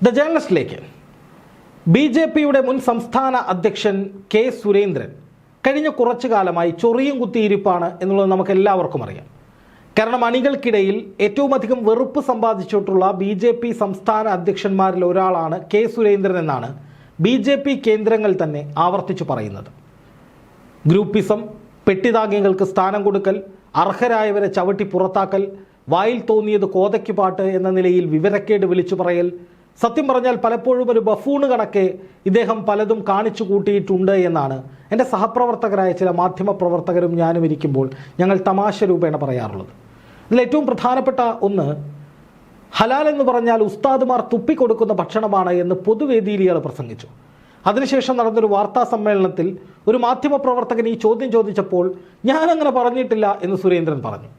The ജേണലിസ്റ്റിലേക്ക് B J പിയുടെ മുൻ സംസ്ഥാന അധ്യക്ഷൻ കെ സുരേന്ദ്രൻ കഴിഞ്ഞ കുറച്ചു കാലമായി ചൊറിയും കുത്തിയിരിപ്പാണ് എന്നുള്ളത് നമുക്ക് എല്ലാവർക്കും അറിയാം. കാരണം അണികൾക്കിടയിൽ ഏറ്റവും അധികം വെറുപ്പ് സമ്പാദിച്ചിട്ടുള്ള ബി ജെ പി സംസ്ഥാന അധ്യക്ഷന്മാരിൽ ഒരാളാണ് കെ സുരേന്ദ്രൻ എന്നാണ് ബി ജെ പി കേന്ദ്രങ്ങൾ തന്നെ ആവർത്തിച്ചു പറയുന്നത്. ഗ്രൂപ്പിസം പെട്ടിതാഗ്യങ്ങൾക്ക് സ്ഥാനം കൊടുക്കൽ അർഹരായവരെ ചവിട്ടി പുറത്താക്കൽ വായിൽ തോന്നിയത് കോതയ്ക്ക് പാട്ട് എന്ന നിലയിൽ വിവരക്കേട് വിളിച്ചു പറയൽ സത്യം പറഞ്ഞാൽ പലപ്പോഴും ഒരു ബഫൂണ് കണക്കെ ഇദ്ദേഹം പലതും കാണിച്ചു കൂട്ടിയിട്ടുണ്ട് എന്നാണ്. എന്റെ സഹപ്രവർത്തകരായ ചില മാധ്യമ പ്രവർത്തകരും ഞാനും ഇരിക്കുമ്പോൾ ഞങ്ങൾ തമാശ രൂപേണ പറയാറുള്ളത്. ഇതിൽ ഏറ്റവും പ്രധാനപ്പെട്ട ഒന്ന് ഹലാൽ എന്ന് പറഞ്ഞാൽ ഉസ്താദുമാർ തുപ്പിക്കൊടുക്കുന്ന ഭക്ഷണമാണ് എന്ന് പൊതുവേദിയിൽ ഇയാൾ പ്രസംഗിച്ചു. അതിനുശേഷം നടന്നൊരു വാർത്താ സമ്മേളനത്തിൽ ഒരു മാധ്യമപ്രവർത്തകൻ ഈ ചോദ്യം ചോദിച്ചപ്പോൾ ഞാനങ്ങനെ പറഞ്ഞിട്ടില്ല എന്ന് സുരേന്ദ്രൻ പറഞ്ഞു.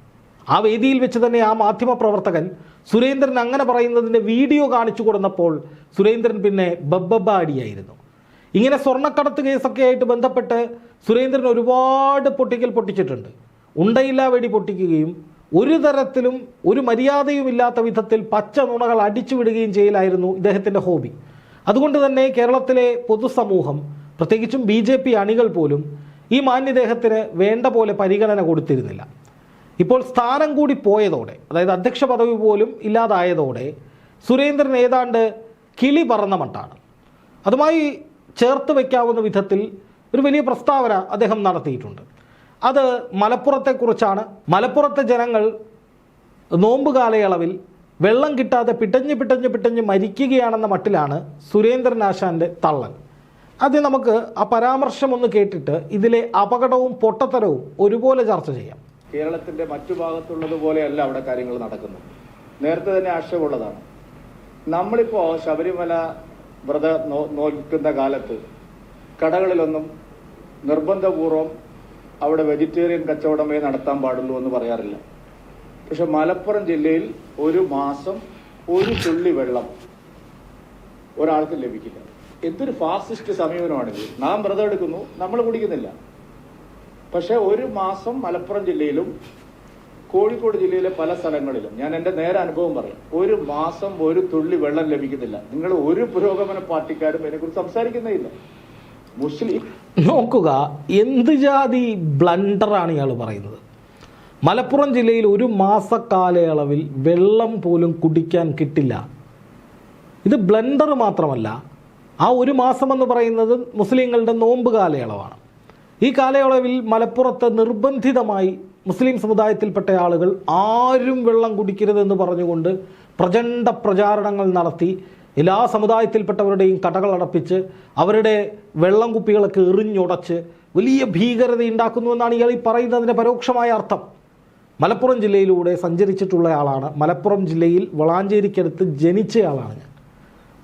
ആ വേദിയിൽ വെച്ച് തന്നെ ആ മാധ്യമപ്രവർത്തകൻ സുരേന്ദ്രൻ അങ്ങനെ പറയുന്നതിന്റെ വീഡിയോ കാണിച്ചു കൊടുന്നപ്പോൾ സുരേന്ദ്രൻ പിന്നെ ബബ്ബബാടിയായിരുന്നു ഇങ്ങനെ സ്വർണക്കടത്ത് കേസൊക്കെ ആയിട്ട് ബന്ധപ്പെട്ട് സുരേന്ദ്രൻ ഒരുപാട് പൊട്ടിക്കൽ പൊട്ടിച്ചിട്ടുണ്ട്. ഉണ്ടയില്ല വെടി പൊട്ടിക്കുകയും ഒരു തരത്തിലും ഒരു മര്യാദയും ഇല്ലാത്ത വിധത്തിൽ പച്ച നുണകൾ അടിച്ചു വിടുകയും ചെയ്യലായിരുന്നു ഇദ്ദേഹത്തിന്റെ ഹോബി. അതുകൊണ്ട് തന്നെ കേരളത്തിലെ പൊതുസമൂഹം പ്രത്യേകിച്ചും ബി അണികൾ പോലും ഈ മാന്യദേഹത്തിന് വേണ്ട പോലെ പരിഗണന കൊടുത്തിരുന്നില്ല. ഇപ്പോൾ സ്ഥാനം കൂടി പോയതോടെ അതായത് അധ്യക്ഷ പദവി പോലും ഇല്ലാതായതോടെ സുരേന്ദ്രൻ ഏതാണ്ട് കിളി പറന്ന മട്ടാണ്. അതുമായി ചേർത്ത് വയ്ക്കാവുന്ന വിധത്തിൽ ഒരു വലിയ പ്രസ്താവന അദ്ദേഹം നടത്തിയിട്ടുണ്ട്. അത് മലപ്പുറത്തെക്കുറിച്ചാണ്. മലപ്പുറത്തെ ജനങ്ങൾ നോമ്പ് കാലയളവിൽ വെള്ളം കിട്ടാതെ പിട്ടഞ്ഞ് പിട്ടഞ്ഞ് പിട്ടഞ്ഞ് മരിക്കുകയാണെന്ന മട്ടിലാണ് സുരേന്ദ്രൻ ആശാന്റെ തള്ളൽ. ആദ്യം നമുക്ക് ആ പരാമർശം ഒന്ന് കേട്ടിട്ട് ഇതിലെ അപകടവും പൊട്ടത്തരവും ഒരുപോലെ ചർച്ച ചെയ്യാം. കേരളത്തിന്റെ മറ്റു ഭാഗത്തുള്ളതുപോലെയല്ല അവിടെ കാര്യങ്ങൾ നടക്കുന്നത്. നേരത്തെ തന്നെ ആക്ഷേപമുള്ളതാണ് നമ്മളിപ്പോ ശബരിമല വ്രത നോക്കുന്ന കാലത്ത് കടകളിലൊന്നും നിർബന്ധപൂർവം അവിടെ വെജിറ്റേറിയൻ കച്ചവടമേ നടത്താൻ പാടുള്ളൂ എന്ന് പറയാറില്ല. പക്ഷെ മലപ്പുറം ജില്ലയിൽ ഒരു മാസം ഒരു തുള്ളി വെള്ളം ഒരാൾക്ക് ലഭിക്കില്ല. എന്തൊരു ഫാസിസ്റ്റ് സമീപനമാണിത്. നാം വ്രതം എടുക്കുന്നു നമ്മൾ കുടിക്കുന്നില്ല. പക്ഷെ ഒരു മാസം മലപ്പുറം ജില്ലയിലും കോഴിക്കോട് ജില്ലയിലെ പല സ്ഥലങ്ങളിലും ഞാൻ എന്റെ നേരെ അനുഭവം പറയാം ഒരു മാസം ഒരു തുള്ളി വെള്ളം ലഭിക്കുന്നില്ല. നിങ്ങൾ ഒരു പുരോഗമന പാർട്ടിക്കാരും ഇതിനെക്കുറിച്ച് സംസാരിക്കുന്നേ ഇല്ല മുസ്ലിം നോക്കുക എന്ത് ജാതി ബ്ലണ്ടറാണ് ഇയാൾ പറയുന്നത്? മലപ്പുറം ജില്ലയിൽ ഒരു മാസക്കാലയളവിൽ വെള്ളം പോലും കുടിക്കാൻ കിട്ടില്ല. ഇത് ബ്ലണ്ടർ മാത്രമല്ല ആ ഒരു മാസം എന്ന് പറയുന്നത് മുസ്ലിങ്ങളുടെ നോമ്പ് കാലയളവാണ് ഈ കാലയളവിൽ മലപ്പുറത്ത് നിർബന്ധിതമായി മുസ്ലിം സമുദായത്തിൽപ്പെട്ട ആളുകൾ ആരും വെള്ളം കുടിക്കരുതെന്ന് പറഞ്ഞുകൊണ്ട് പ്രചണ്ഡ പ്രചാരണങ്ങൾ നടത്തി എല്ലാ സമുദായത്തിൽപ്പെട്ടവരുടെയും കടകൾ അടപ്പിച്ച് അവരുടെ വെള്ളം കുപ്പികളൊക്കെ എറിഞ്ഞുടച്ച് വലിയ ഭീകരത ഉണ്ടാക്കുന്നുവെന്നാണ് ഇയാൾ ഈ പറയുന്നതിന്റെ പരോക്ഷമായ അർത്ഥം. മലപ്പുറം ജില്ലയിലൂടെ സഞ്ചരിച്ചിട്ടുള്ള ആളാണ്. മലപ്പുറം ജില്ലയിൽ വളാഞ്ചേരിക്കടുത്ത് ജനിച്ചയാളാണ് ഞാൻ.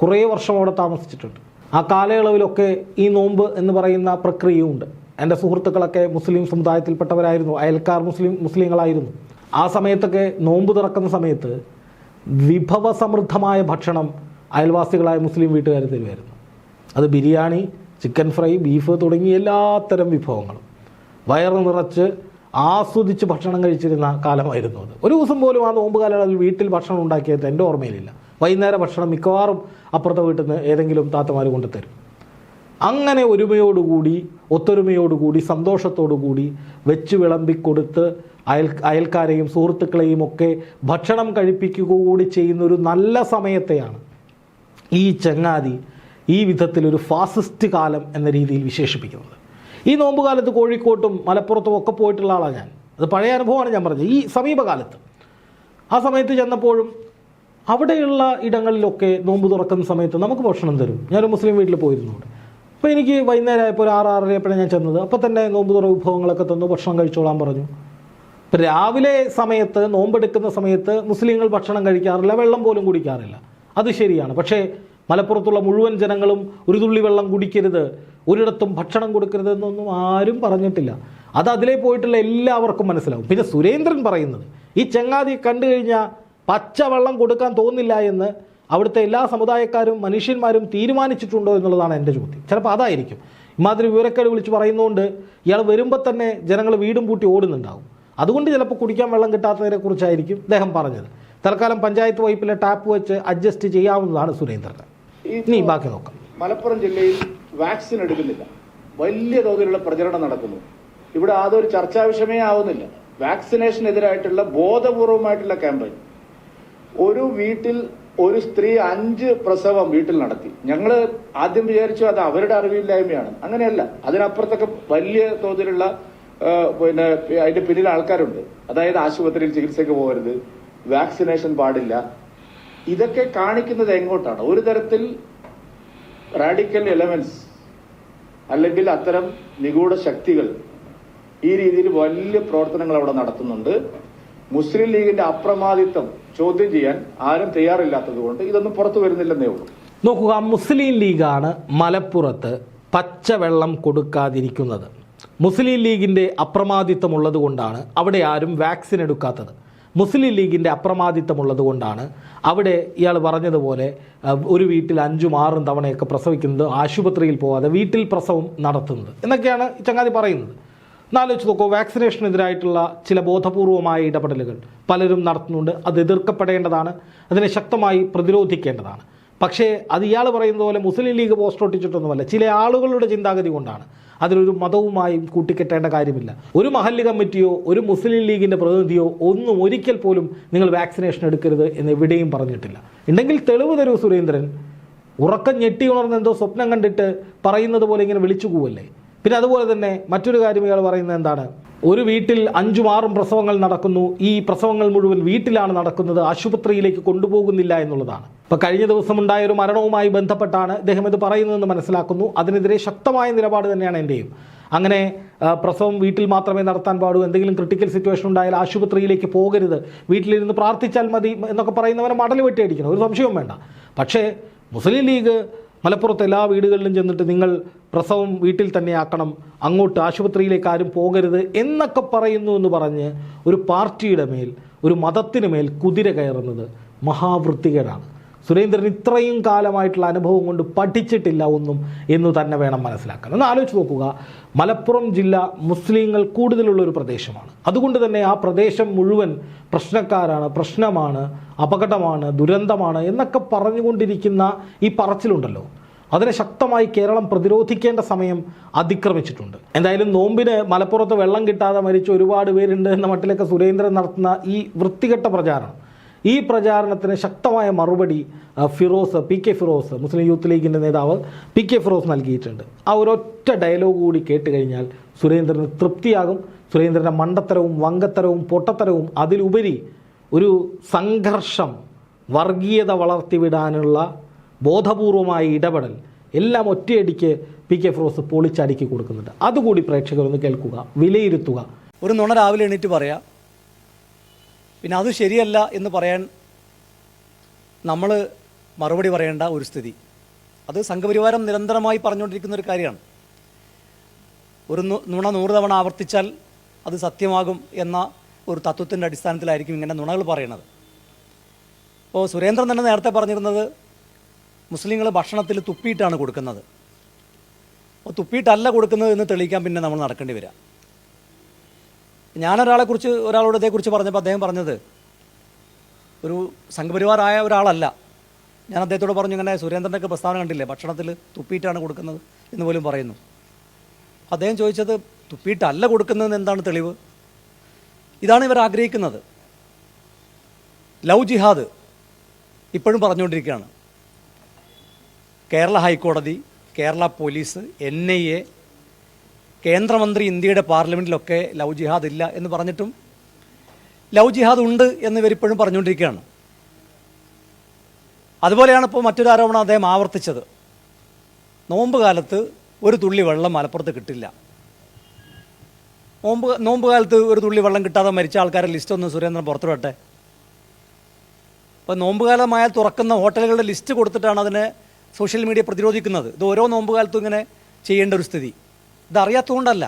കുറേ വർഷം അവിടെ താമസിച്ചിട്ടുണ്ട്. ആ കാലയളവിലൊക്കെ ഈ നോമ്പ് എന്ന് പറയുന്ന പ്രക്രിയയുണ്ട്. എന്റെ സുഹൃത്തുക്കളൊക്കെ മുസ്ലിം സമുദായത്തിൽപ്പെട്ടവരായിരുന്നു അയൽക്കാർ മുസ്ലിം മുസ്ലിങ്ങളായിരുന്നു. ആ സമയത്തൊക്കെ നോമ്പ് തുറക്കുന്ന സമയത്ത് വിഭവസമൃദ്ധമായ ഭക്ഷണം അയൽവാസികളായ മുസ്ലിം വീട്ടുകാർ തരുമായിരുന്നു. അത് ബിരിയാണി ചിക്കൻ ഫ്രൈ ബീഫ് തുടങ്ങി എല്ലാത്തരം വിഭവങ്ങളും. വയറ് നിറച്ച് ആസ്വദിച്ച് ഭക്ഷണം കഴിച്ചിരുന്ന കാലമായിരുന്നു അത്. ഒരു ദിവസം പോലും ആ നോമ്പ് കാലയളവിൽ വീട്ടിൽ ഭക്ഷണം ഉണ്ടാക്കിയത് എന്റെ ഓർമ്മയിലില്ല. വൈകുന്നേരം ഭക്ഷണം മിക്കവാറും അപ്പുറത്തെ വീട്ടിൽ നിന്ന് ഏതെങ്കിലും താത്തമാർ കൊണ്ടുതരും. അങ്ങനെ ഒരുമയോടുകൂടി ഒത്തൊരുമയോടുകൂടി സന്തോഷത്തോടുകൂടി വെച്ച് വിളമ്പിക്കൊടുത്ത് അയൽ അയൽക്കാരെയും സുഹൃത്തുക്കളെയും ഒക്കെ ഭക്ഷണം കഴിപ്പിക്കുക കൂടി ചെയ്യുന്നൊരു നല്ല സമയത്തെയാണ് ഈ ചങ്ങാതി ഈ വിധത്തിലൊരു ഫാസിസ്റ്റ് കാലം എന്ന രീതിയിൽ വിശേഷിപ്പിക്കുന്നത്. ഈ നോമ്പുകാലത്ത് കോഴിക്കോട്ടും മലപ്പുറത്തും ഒക്കെ പോയിട്ടുള്ള ആളാണ് ഞാൻ. അത് പഴയ അനുഭവമാണ് ഞാൻ പറഞ്ഞത്. ഈ സമീപകാലത്ത്. ആ സമയത്ത് ചെന്നപ്പോഴും അവിടെയുള്ള ഇടങ്ങളിലൊക്കെ നോമ്പ് തുറക്കുന്ന സമയത്ത് നമുക്ക് ഭക്ഷണം തരും. ഞാനൊരു മുസ്ലിം വീട്ടിൽ പോയിരുന്നുണ്ട് അപ്പോൾ എനിക്ക് വൈകുന്നേരം ആയപ്പോൾ ഒരു ആറ് ആറരയപ്പോഴാണ് ഞാൻ ചെന്നത്. അപ്പോൾ തന്നെ നോമ്പ് തുറ വിഭവങ്ങളൊക്കെ തന്നു ഭക്ഷണം കഴിച്ചോളാൻ പറഞ്ഞു. ഇപ്പം രാവിലെ സമയത്ത് നോമ്പെടുക്കുന്ന സമയത്ത് മുസ്ലിങ്ങൾ ഭക്ഷണം കഴിക്കാറില്ല വെള്ളം പോലും കുടിക്കാറില്ല. അത് ശരിയാണ്. പക്ഷേ മലപ്പുറത്തുള്ള മുഴുവൻ ജനങ്ങളും ഒരു തുള്ളി വെള്ളം കുടിക്കരുത് ഒരിടത്തും ഭക്ഷണം കൊടുക്കരുത് എന്നൊന്നും ആരും പറഞ്ഞിട്ടില്ല. അത് അതിലേ പോയിട്ടുള്ള എല്ലാവർക്കും മനസ്സിലാവും. പിന്നെ സുരേന്ദ്രൻ പറയുന്നത് ഈ ചങ്ങാതി കണ്ടു കഴിഞ്ഞാൽ പച്ച വെള്ളം കൊടുക്കാൻ തോന്നില്ല എന്ന് അവിടുത്തെ എല്ലാ സമുദായക്കാരും മനുഷ്യന്മാരും തീരുമാനിച്ചിട്ടുണ്ടോ എന്നുള്ളതാണ് എന്റെ ചോദ്യം. ചിലപ്പോൾ അതായിരിക്കും. ഇമാതിരി വിവരക്കേട് വിളിച്ച് പറയുന്നതുകൊണ്ട് ഇയാൾ വരുമ്പോൾ തന്നെ ജനങ്ങൾ വീടും പൂട്ടി ഓടുന്നുണ്ടാവും. അതുകൊണ്ട് ചിലപ്പോൾ കുടിക്കാൻ വെള്ളം കിട്ടാത്തതിനെ കുറിച്ചായിരിക്കും അദ്ദേഹം പറഞ്ഞത്. തൽക്കാലം പഞ്ചായത്ത് വൈപ്പിലെ ടാപ്പ് വെച്ച് അഡ്ജസ്റ്റ് ചെയ്യാവുന്നതാണ് സുരേന്ദ്രൻ. ഇനി ബാക്കി നോക്കാം. മലപ്പുറം ജില്ലയിൽ വാക്സിൻ എടുക്കുന്നില്ല. വലിയ തോതിലുള്ള പ്രചരണം നടക്കുന്നു. ഇവിടെ അതൊരു ചർച്ചാ വിഷയമേ ആവുന്നില്ല. വാക്സിനേഷനെതിരായിട്ടുള്ള ബോധപൂർവമായിട്ടുള്ള ക്യാമ്പയിൻ. ഒരു വീട്ടിൽ ഒരു സ്ത്രീ അഞ്ച് പ്രസവം വീട്ടിൽ നടത്തി. ഞങ്ങൾ ആദ്യം വിചാരിച്ചു അത് അവരുടെ അറിവില്ലായ്മയാണ്. അങ്ങനെയല്ല. അതിനപ്പുറത്തൊക്കെ വലിയ തോതിലുള്ള പിന്നെ അതിന്റെ പിന്നിൽ ആൾക്കാരുണ്ട്. അതായത് ആശുപത്രിയിൽ ചികിത്സയ്ക്ക് പോകരുത് വാക്സിനേഷൻ പാടില്ല. ഇതൊക്കെ കാണിക്കുന്നത് എങ്ങോട്ടാണ്? ഒരു തരത്തിൽ റാഡിക്കൽ എലമെന്റ്സ് അല്ലെങ്കിൽ അത്തരം നിഗൂഢ ശക്തികൾ ഈ രീതിയിൽ വലിയ പ്രവർത്തനങ്ങൾ അവിടെ നടത്തുന്നുണ്ട്. മുസ്ലിം ലീഗിന്റെ അപ്രമാദിത്വം ചോദ്യം ചെയ്യാൻ ആരും തയ്യാറില്ലാത്തത് കൊണ്ട് ഇതൊന്നും പുറത്തു വരുന്നില്ലെന്നേ ഉള്ളൂ. നോക്കുക മുസ്ലിം ലീഗാണ് മലപ്പുറത്ത് പച്ചവെള്ളം കൊടുക്കാതിരിക്കുന്നത്. മുസ്ലിം ലീഗിന്റെ അപ്രമാദിത്വം ഉള്ളത് കൊണ്ടാണ് അവിടെ ആരും വാക്സിൻ എടുക്കാത്തത്. മുസ്ലിം ലീഗിന്റെ അപ്രമാദിത്വം ഉള്ളത് കൊണ്ടാണ് അവിടെ ഇയാൾ പറഞ്ഞതുപോലെ ഒരു വീട്ടിൽ അഞ്ചും ആറും തവണയൊക്കെ പ്രസവിക്കുന്നത് ആശുപത്രിയിൽ പോവാതെ വീട്ടിൽ പ്രസവം നടത്തുന്നത് എന്നൊക്കെയാണ് ചങ്ങാതി പറയുന്നത്. എന്നാലോചിച്ച് നോക്കൂ വാക്സിനേഷനെതിരായിട്ടുള്ള ചില ബോധപൂർവമായ ഇടപെടലുകൾ പലരും നടത്തുന്നുണ്ട്. അത് എതിർക്കപ്പെടേണ്ടതാണ്. അതിനെ ശക്തമായി പ്രതിരോധിക്കേണ്ടതാണ്. പക്ഷേ അത് ഇയാൾ പറയുന്നത് പോലെ മുസ്ലിം ലീഗ് പോസ്റ്റ് ഒട്ടിച്ചിട്ടൊന്നുമല്ല. ചില ആളുകളുടെ ചിന്താഗതി കൊണ്ടാണ്. അതിലൊരു മതവുമായും കൂട്ടിക്കെട്ടേണ്ട കാര്യമില്ല. ഒരു മഹല്ല് കമ്മിറ്റിയോ ഒരു മുസ്ലിം ലീഗിന്റെ പ്രതിനിധിയോ ഒന്നും ഒരിക്കൽ പോലും നിങ്ങൾ വാക്സിനേഷൻ എടുക്കരുത് എന്ന് എവിടെയും പറഞ്ഞിട്ടില്ല. ഉണ്ടെങ്കിൽ തെളിവ് തരൂ സുരേന്ദ്രൻ. ഉറക്കം ഞെട്ടി ഉണർന്ന് എന്തോ സ്വപ്നം കണ്ടിട്ട് പറയുന്നത് പോലെ ഇങ്ങനെ വിളിച്ചു പോവല്ലേ? പിന്നെ അതുപോലെ തന്നെ മറ്റൊരു കാര്യം ഇയാൾ പറയുന്നത് എന്താണ്? ഒരു വീട്ടിൽ അഞ്ചും ആറും പ്രസവങ്ങൾ നടക്കുന്നു. ഈ പ്രസവങ്ങൾ മുഴുവൻ വീട്ടിലാണ് നടക്കുന്നത്. ആശുപത്രിയിലേക്ക് കൊണ്ടുപോകുന്നില്ല എന്നുള്ളതാണ്. ഇപ്പൊ കഴിഞ്ഞ ദിവസം ഉണ്ടായ ഒരു മരണവുമായി ബന്ധപ്പെട്ടാണ് ഇദ്ദേഹം ഇത് പറയുന്നതെന്ന് മനസ്സിലാക്കുന്നു. അതിനെതിരെ ശക്തമായ നിലപാട് തന്നെയാണ് എന്റെയും അങ്ങനെ പ്രസവം വീട്ടിൽ മാത്രമേ നടത്താൻ പാടൂ. എന്തെങ്കിലും ക്രിട്ടിക്കൽ സിറ്റുവേഷൻ ഉണ്ടായാൽ ആശുപത്രിയിലേക്ക് പോകരുത്. വീട്ടിലിരുന്ന് പ്രാർത്ഥിച്ചാൽ മതി എന്നൊക്കെ പറയുന്നവരെ മടൽ വെട്ടിയടിക്കണം. ഒരു സംശയവും വേണ്ട. പക്ഷേ മുസ്ലിം ലീഗ് മലപ്പുറത്ത് എല്ലാ വീടുകളിലും ചെന്നിട്ട് നിങ്ങൾ പ്രസവം വീട്ടിൽ തന്നെ ആക്കണം അങ്ങോട്ട് ആശുപത്രിയിലേക്ക് ആരും പോകരുത് എന്നൊക്കെ പറയുന്നു എന്ന് പറഞ്ഞ് ഒരു പാർട്ടിയുടെ മേൽ ഒരു മതത്തിന് മേൽ കുതിര കയറുന്നത് മഹാവൃത്തികേടാണ്. സുരേന്ദ്രൻ ഇത്രയും കാലമായിട്ടുള്ള അനുഭവം കൊണ്ട് പഠിച്ചിട്ടില്ല ഒന്നും എന്ന് തന്നെ വേണം മനസ്സിലാക്കാൻ. ഒന്ന് ആലോചിച്ച് നോക്കുക മലപ്പുറം ജില്ല മുസ്ലിങ്ങൾ കൂടുതലുള്ള ഒരു പ്രദേശമാണ്. അതുകൊണ്ട് തന്നെ ആ പ്രദേശം മുഴുവൻ പ്രശ്നക്കാരാണ് പ്രശ്നമാണ് അപകടമാണ് ദുരന്തമാണ് എന്നൊക്കെ പറഞ്ഞുകൊണ്ടിരിക്കുന്ന ഈ പറച്ചിലുണ്ടല്ലോ. അതിനെ ശക്തമായി കേരളം പ്രതിരോധിക്കേണ്ട സമയം അതിക്രമിച്ചിട്ടുണ്ട്. എന്തായാലും നോമ്പിന് മലപ്പുറത്ത് വെള്ളം കിട്ടാതെ മരിച്ച ഒരുപാട് പേരുണ്ട് എന്ന മട്ടിലൊക്കെ സുരേന്ദ്രൻ നടത്തുന്ന ഈ വൃത്തികെട്ട പ്രചാരണം. ഈ പ്രചാരണത്തിന് ശക്തമായ മറുപടി Firos P K Firos Muslim youth ലീഗിന്റെ നേതാവ് പി കെ ഫിറോസ് നൽകിയിട്ടുണ്ട്. ആ ഒരൊറ്റ ഡയലോഗ് കൂടി കേട്ട് കഴിഞ്ഞാൽ സുരേന്ദ്രന് തൃപ്തിയാകും. സുരേന്ദ്രന്റെ മണ്ടത്തരവും വങ്കത്തരവും പൊട്ടത്തരവും അതിലുപരി ഒരു സംഘർഷം വർഗീയത വളർത്തിവിടാനുള്ള ബോധപൂർവമായ ഇടപെടൽ എല്ലാം ഒറ്റയടിക്ക് പി കെ ഫിറോസ് പൊളിച്ചടുക്കി കൊടുക്കുന്നുണ്ട്. അതുകൂടി പ്രേക്ഷകരൊന്ന് കേൾക്കുക വിലയിരുത്തുക. ഒരു നുണ രാവിലെ എണീറ്റ് പറയാം. പിന്നെ അത് ശരിയല്ല എന്ന് പറയാൻ നമ്മൾ മറുപടി പറയേണ്ട ഒരു സ്ഥിതി. അത് സംഘപരിവാരം നിരന്തരമായി പറഞ്ഞുകൊണ്ടിരിക്കുന്ന ഒരു കാര്യമാണ്. ഒരു നുണ നൂറ് തവണ ആവർത്തിച്ചാൽ അത് സത്യമാകും എന്ന ഒരു തത്വത്തിന്റെ അടിസ്ഥാനത്തിലായിരിക്കും ഇങ്ങനെ നുണകൾ പറയുന്നത്. ഇപ്പോൾ സുരേന്ദ്രൻ തന്നെ നേരത്തെ പറഞ്ഞിരുന്നത് മുസ്ലിങ്ങൾ ഭക്ഷണത്തിൽ തുപ്പിയിട്ടാണ് കൊടുക്കുന്നത്. അപ്പോൾ തുപ്പിയിട്ടല്ല കൊടുക്കുന്നത് എന്ന് തെളിയിക്കാൻ പിന്നെ നമ്മൾ നടക്കേണ്ടി വരിക. ഞാനൊരാളെക്കുറിച്ച് ഒരാളോട് ഇതേക്കുറിച്ച് പറഞ്ഞപ്പോൾ അദ്ദേഹം പറഞ്ഞത് ഒരു സംഘപരിവാറായ ഒരാളല്ല. ഞാൻ അദ്ദേഹത്തോട് പറഞ്ഞു ഇങ്ങനെ സുരേന്ദ്രന്റെയൊക്കെ പ്രസ്താവന കണ്ടില്ലേ? ഭക്ഷണത്തിൽ തുപ്പിയിട്ടാണ് കൊടുക്കുന്നത് എന്ന് പോലും പറയുന്നു. അദ്ദേഹം ചോദിച്ചത് തുപ്പിയിട്ടല്ല കൊടുക്കുന്നതെന്ന് എന്താണ് തെളിവ്? ഇതാണ് ഇവർ ആഗ്രഹിക്കുന്നത്. ലവ് ജിഹാദ് ഇപ്പോഴും പറഞ്ഞുകൊണ്ടിരിക്കുകയാണ്. കേരള ഹൈക്കോടതി Kerala police N I A കേന്ദ്രമന്ത്രി ഇന്ത്യയുടെ പാർലമെന്റിലൊക്കെ ലവ് ജിഹാദ് ഇല്ല എന്ന് പറഞ്ഞിട്ടും ലവ് ജിഹാദ് ഉണ്ട് എന്ന് ഇവരിപ്പോഴും പറഞ്ഞുകൊണ്ടിരിക്കുകയാണ്. അതുപോലെയാണ് ഇപ്പോൾ മറ്റൊരു ആരോപണം അദ്ദേഹം ആവർത്തിച്ചത്. നോമ്പ് കാലത്ത് ഒരു തുള്ളി വെള്ളം മലപ്പുറത്ത് കിട്ടില്ല. നോമ്പ് നോമ്പ് കാലത്ത് ഒരു തുള്ളി വെള്ളം കിട്ടാതെ മരിച്ച ആൾക്കാരുടെ ലിസ്റ്റ് ഒന്ന് സുരേന്ദ്രൻ പുറത്തുവിടട്ടെ. അപ്പോൾ നോമ്പ് കാലമായാൽ തുറക്കുന്ന ഹോട്ടലുകളുടെ ലിസ്റ്റ് കൊടുത്തിട്ടാണ് അതിനെ സോഷ്യൽ മീഡിയ പ്രതിരോധിക്കുന്നത്. ഇത് ഓരോ നോമ്പ് കാലത്തും ഇങ്ങനെ ചെയ്യേണ്ട ഒരു സ്ഥിതി. ഇതറിയാത്തതുകൊണ്ടല്ല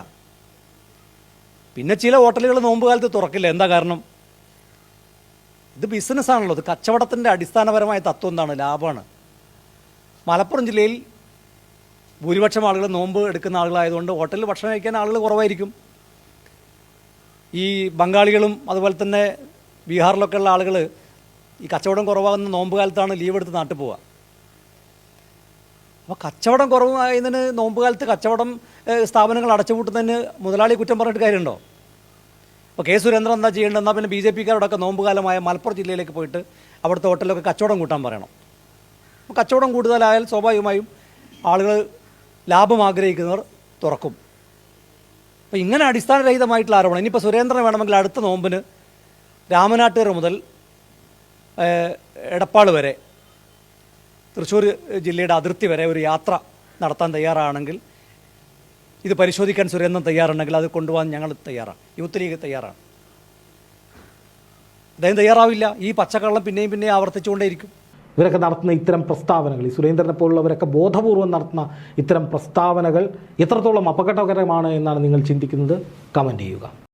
പിന്നെ ചില ഹോട്ടലുകൾ നോമ്പ് കാലത്ത് തുറക്കില്ല. എന്താ കാരണം? ഇത് ബിസിനസ്സാണല്ലോ ഇത് കച്ചവടത്തിന്റെ അടിസ്ഥാനപരമായ തത്വം എന്താണ്? ലാഭമാണ്. മലപ്പുറം ജില്ലയിൽ ഭൂരിപക്ഷം ആളുകൾ നോമ്പ് എടുക്കുന്ന ആളുകളായതുകൊണ്ട് ഹോട്ടലിൽ ഭക്ഷണം കഴിക്കാൻ ആളുകൾ കുറവായിരിക്കും. ഈ ബംഗാളികളും അതുപോലെ തന്നെ ബീഹാറിലൊക്കെ ഉള്ള ആളുകൾ ഈ കച്ചവടം കുറവാകുന്ന നോമ്പ് കാലത്താണ് ലീവ് എടുത്ത് നാട്ടിൽ പോവുക. അപ്പോൾ കച്ചവടം കുറവായതിന് നോമ്പ് കാലത്ത് കച്ചവടം സ്ഥാപനങ്ങൾ അടച്ചുപൂട്ടുന്നതിന് മുതലാളി കുറ്റം പറഞ്ഞിട്ട് കാര്യമുണ്ടോ? അപ്പോൾ കെ സുരേന്ദ്രൻ എന്താ ചെയ്യേണ്ടത്? എന്നാൽ പിന്നെ ബി ജെ പിക്കാരോടൊക്കെ നോമ്പ് കാലമായ മലപ്പുറം ജില്ലയിലേക്ക് പോയിട്ട് അവിടുത്തെ ഹോട്ടലിലൊക്കെ കച്ചവടം കൂട്ടാൻ പറയണം. അപ്പോൾ കച്ചവടം കൂടുതലായാൽ സ്വാഭാവികമായും ആളുകൾ ലാഭം ആഗ്രഹിക്കുന്നവർ തുറക്കും. അപ്പോൾ ഇങ്ങനെ അടിസ്ഥാനരഹിതമായിട്ടുള്ള ആരോപണം. ഇനിയിപ്പോൾ സുരേന്ദ്രൻ വേണമെങ്കിൽ അടുത്ത നോമ്പിന് രാമനാട്ടുകര മുതൽ എടപ്പാൾ വരെ തൃശ്ശൂർ ജില്ലയുടെ അതിർത്തി വരെ ഒരു യാത്ര നടത്താൻ തയ്യാറാണെങ്കിൽ ഇത് പരിശോധിക്കാൻ സുരേന്ദ്രൻ തയ്യാറുണ്ടെങ്കിൽ അത് കൊണ്ടുപോകാൻ ഞങ്ങൾ തയ്യാറാണ്. യൂത്ത് ലീഗ് തയ്യാറാണ്. അദ്ദേഹം തയ്യാറാവില്ല. ഈ പച്ചക്കള്ളം പിന്നെയും പിന്നെയും ആവർത്തിച്ചുകൊണ്ടേയിരിക്കും. ഇവരൊക്കെ നടത്തുന്ന ഇത്തരം പ്രസ്താവനകൾ ഈ സുരേന്ദ്രനെ പോലുള്ളവരൊക്കെ ബോധപൂർവം നടത്തുന്ന ഇത്തരം പ്രസ്താവനകൾ എത്രത്തോളം അപകടകരമാണ് എന്നാണ് നിങ്ങൾ ചിന്തിക്കുന്നത്? കമന്റ് ചെയ്യുക.